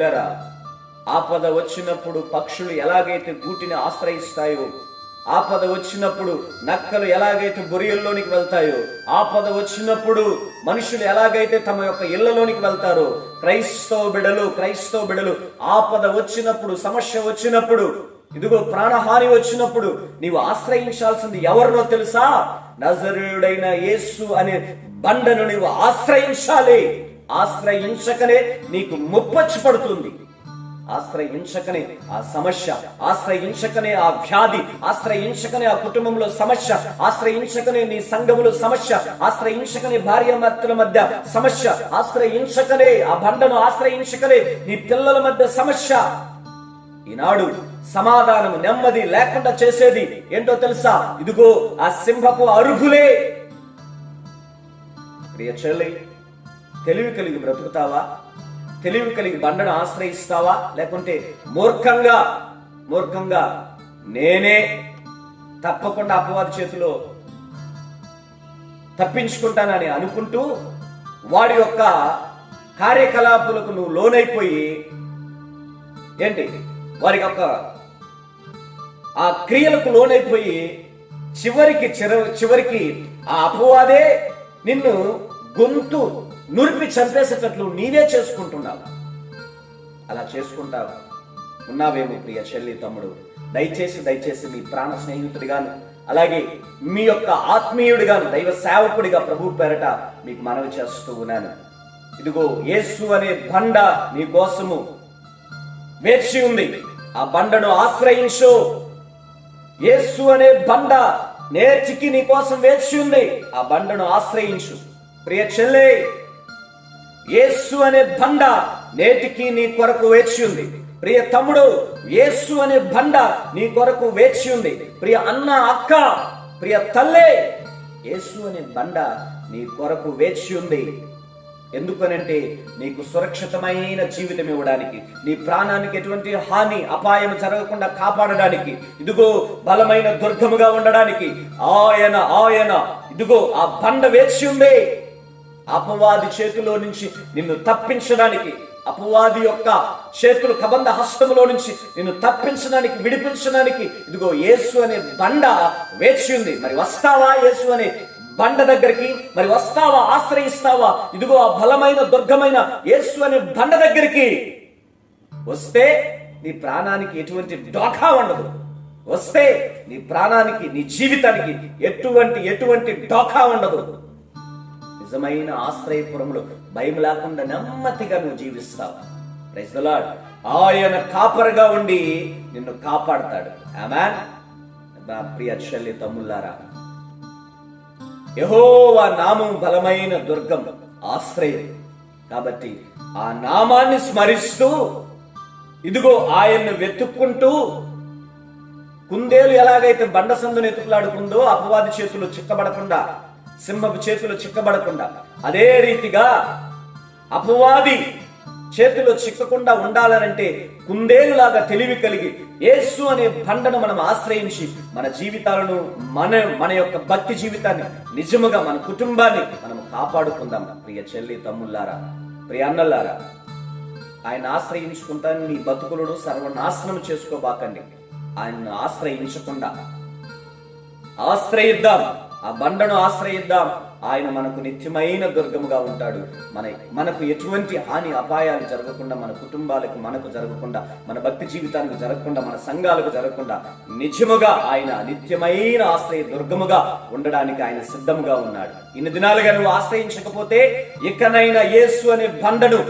పిల్లరా ఆపద వచ్చినప్పుడు పక్షులు ఎలాగైతే గూటిని ఆశ్రయిస్తాయో ఆపద వచ్చినప్పుడు నక్కలు ఎలాగైతే బొరియల్లోనికి వెళ్తాయో ఆపద వచ్చినప్పుడు మనుషులు ఎలాగైతే తమ యొక్క ఇళ్ళలోనికి వెళ్తారో క్రైస్తవ బిడలు క్రైస్తవ బిడలు ఆపద వచ్చినప్పుడు సమస్య వచ్చినప్పుడు ఇదిగో ప్రాణహాని వచ్చినప్పుడు నీవు ఆశ్రయించాల్సింది ఎవరినో తెలుసా? నజరుడైన యేసు అనే బండను నీవు ఆశ్రయించాలి. ఆశ్రయించకనే నీకు ముప్పొచ్చి పడుతుంది. ఆశ్రయించకనే ఆ సమస్య ఆశ్రయించకనే ఆ వ్యాధి ఆశ్రయించకనే ఆ కుటుంబంలో సమస్య ఆశ్రయించకనే నీ సంఘములో సమస్య ఆశ్రయించకనే భార్య భర్తల మధ్య సమస్య ఆశ్రయించకనే ఆ బండను ఆశ్రయించకనే నీ పిల్లల మధ్య సమస్య. ఈనాడు సమాధానం నెమ్మది లేకుండా చేసేది ఏంటో తెలుసా? ఇదిగో ఆ సింహపు అరుగులే. ప్రియ చెల్లి తెలివి కలిగి బ్రతుకుతావా? తెలివి కలిగి బండను ఆశ్రయిస్తావా? లేకుంటే మూర్ఖంగా మూర్ఖంగా నేనే తప్పకుండా అపవాది చేతిలో తప్పించుకుంటానని అనుకుంటూ వాడి యొక్క కార్యకలాపాలకు నువ్వు లోనైపోయి ఏంటి? వారి యొక్క ఆ క్రియలకు లోనైపోయి చివరికి చివరికి ఆ అపవాదే నిన్ను గొంతు నురిపి చంపేసేటట్లు నీవే చేసుకుంటున్నావు. అలా చేసుకుంటావు. ఉన్నావేమో ప్రియ చెల్లి తమ్ముడు. దయచేసి దయచేసి మీ ప్రాణ స్నేహితుడిగాను అలాగే మీ యొక్క ఆత్మీయుడిగాను దైవ సేవకుడిగా ప్రభు పేరట మీకు మనవి చేస్తూ ఉన్నాను. ఇదిగో యేసు అనే బండ నీ కోసము వేచి ఉంది. ఆ బండను ఆశ్రయించు. యేసు అనే బండ నేర్చికి నీ కోసం వేచి ఉంది. ఆ బండను ఆశ్రయించు. ప్రియ చెల్లే యేసు అనే బండ నేటికి నీ కొరకు వేచి ఉంది. ప్రియ తమ్ముడు యేసు అనే బండ నీ కొరకు వేచి ఉంది. ప్రియ అన్న అక్క ప్రియ తల్లే యేసు అనే బండ నీ కొరకు వేచి ఉంది. ఎందుకనంటే నీకు సురక్షితమైన జీవితం ఇవ్వడానికి నీ ప్రాణానికి ఎటువంటి హాని అపాయం జరగకుండా కాపాడడానికి ఇదిగో బలమైన దుర్గముగా ఉండడానికి ఆయన ఆయన ఇదిగో ఆ బండ వేచి ఉంది. అపవాది చేతిలో నుంచి నిన్ను తప్పించడానికి అపవాది యొక్క చేతులు కబంధ హస్తములో నుంచి నిన్ను తప్పించడానికి విడిపించడానికి ఇదిగో యేసు అనే బండ వేచి ఉంది. మరి వస్తావా యేసు అనే బండ దగ్గరికి? మరి వస్తావా? ఆశ్రయిస్తావా? ఇదిగో ఆ బలమైన దుర్గమైన యేసు అనే బండ దగ్గరికి. వస్తే నీ ప్రాణానికి ఎటువంటి డోకా ఉండదు. వస్తే నీ ప్రాణానికి నీ జీవితానికి ఎటువంటి ఎటువంటి డోకా ఉండదు. నిజమైన ఆశ్రయపురములు భయం లేకుండా నెమ్మదిగా నువ్వు జీవిస్తావు. Praise ఆయన కాపరగా ఉండి నిన్ను కాపాడతాడు. ఆమెన్ నా ప్రియ చెల్లి తమ్ముళ్ళారా యహోవా నామం బలమైన దుర్గం ఆశ్రయం. కాబట్టి ఆ నామాన్ని స్మరిస్తూ ఇదిగో ఆయన్ను వెతుక్కుంటూ కుందేలు ఎలాగైతే బండ సందును ఎతుకులాడుకుందో అపవాది చేతులు చిక్కబడకుండా సింహపు చేతులు చిక్కబడకుండా. అదే రీతిగా అపవాది చేతిలో చిక్కకుండా ఉండాలనంటే కుందేలులాగా తెలివి కలిగి యేసు అనే బండను మనం ఆశ్రయించి మన జీవితాలను మన మన యొక్క భక్తి జీవితాన్ని నిజముగా మన కుటుంబాన్ని మనం కాపాడుకుందాం. ప్రియ చెల్లి తమ్ముళ్ళారా ప్రియ అన్నలారా ఆయన ఆశ్రయించుకుంటా నీ బతుకులను సర్వనాశనం చేసుకోబాకండి. ఆయన్ను ఆశ్రయించకుండా ఆశ్రయిద్దాం. ఆ బండను ఆశ్రయిద్దాం. ఆయన మనకు నిత్యమైన దుర్గముగా ఉంటాడు. మన మనకు ఎటువంటి హాని అపాయాలు జరగకుండా మన కుటుంబాలకు మనకు జరగకుండా మన భక్తి జీవితానికి జరగకుండా మన సంఘాలకు జరగకుండా నిజముగా ఆయన నిత్యమైన ఆశ్రయ దుర్గముగా ఉండడానికి ఆయన సిద్ధముగా ఉన్నాడు. ఇన్ని దినాలుగా నువ్వు ఆశ్రయించకపోతే ఇకనైనా యేసు అనే బండను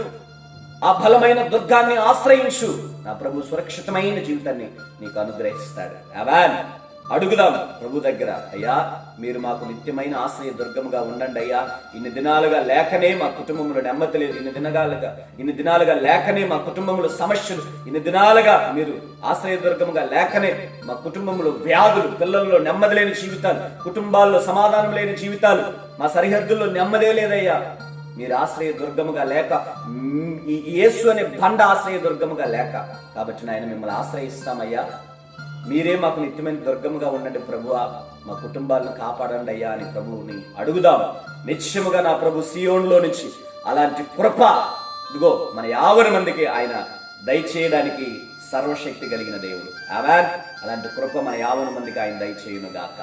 ఆ బలమైన దుర్గాన్ని ఆశ్రయించు. నా ప్రభు సురక్షితమైన జీవితాన్ని నీకు అనుగ్రహిస్తాడు. అవాన్ అడుగుదాం ప్రభు దగ్గర. అయ్యా మీరు మాకు నిత్యమైన ఆశ్రయ దుర్గముగా ఉండండి అయ్యా. ఇన్ని దినాలుగా లేకనే మా కుటుంబంలో నెమ్మది లేదు. ఇన్ని దినగాలుగా ఇన్ని దినాలుగా లేకనే మా కుటుంబంలో సమస్యలు ఇన్ని దినాలుగా మీరు ఆశ్రయ దుర్గముగా లేకనే మా కుటుంబంలో వ్యాధులు పిల్లల్లో నెమ్మది లేని జీవితాలు కుటుంబాల్లో సమాధానం లేని జీవితాలు మా సరిహద్దుల్లో నెమ్మదే లేదయ్యా. మీరు ఆశ్రయ దుర్గముగా లేక ఈ యేసు అనే బండ ఆశ్రయ దుర్గముగా లేక. కాబట్టి నాయన మిమ్మల్ని ఆశ్రయిస్తామయ్యా. మీరే మాకు నిత్యమైన దుర్గముగా ఉండండి ప్రభువా. మా కుటుంబాలను కాపాడండి అయ్యా అని ప్రభువుని అడుగుదాం. నిత్యముగా నా ప్రభు సియోన్లో నుంచి అలాంటి కృప ఇదిగో మన యావరి మందికి ఆయన దయచేయడానికి సర్వశక్తి కలిగిన దేవుడు. ఆమెన్ అలాంటి కృప మన యావన మందికి ఆయన దయచేయును గాక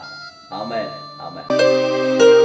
ఆమెన్ ఆమెన్